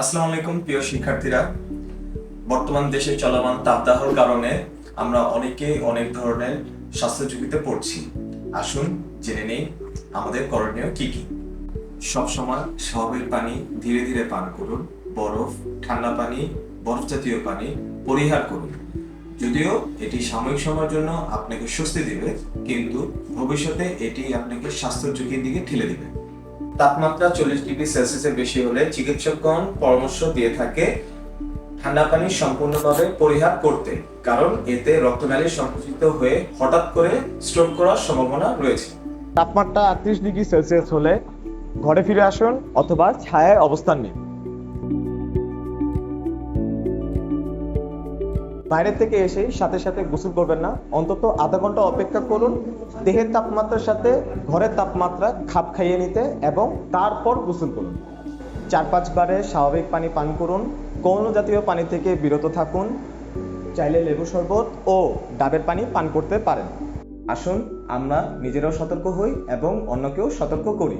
আসসালামু আলাইকুম, প্রিয় শিক্ষার্থীরা। বর্তমান দেশে চলমান তাপদাহর কারণে আমরা অনেকেই অনেক ধরনের স্বাস্থ্য ঝুঁকিতে পড়ছি। আসুন, জেনে নেই আমাদের করণীয় কি কি। সবসময় স্বাভাবিক পানি ধীরে ধীরে পান করুন, বরফ, ঠান্ডা পানি, বরফ জাতীয় পানি পরিহার করুন। যদিও এটি সাময়িক সময়ের জন্য আপনাকে স্বস্তি দিবে, কিন্তু ভবিষ্যতে এটি আপনাকে স্বাস্থ্য ঝুঁকির দিকে ঠেলে দিবে। তাপমাত্রা চল্লিশ ডিগ্রি সেলসিয়াসের বেশি হলে চিকিৎসকগণ পরামর্শ দিয়ে থাকে ঠান্ডা পানি সম্পূর্ণভাবে পরিহার করতে, কারণ এতে রক্তনালী সংকুচিত হয়ে হঠাৎ করে স্ট্রোক করার সম্ভাবনা রয়েছে। তাপমাত্রা আটত্রিশ ডিগ্রি সেলসিয়াস হলে ঘরে ফিরে আসুন অথবা ছায়ায় অবস্থান নিন। বাইরে থেকে এসেই সাথে সাথে গোসল করবেন না। অন্তত আধা ঘণ্টা অপেক্ষা করুন, দেহের তাপমাত্রার সাথে ঘরের তাপমাত্রা খাপ খাইয়ে নিতে এবং তারপর গোসল করুন। চার পাঁচবারে স্বাভাবিক পানি পান করুন কোনো জাতীয় পানি থেকে বিরত থাকুন, চাইলে লেবু শরবত ও ডাবের পানি পান করতে পারেন। আসুন, আমরা নিজেরাও সতর্ক হই এবং অন্যকেও সতর্ক করি।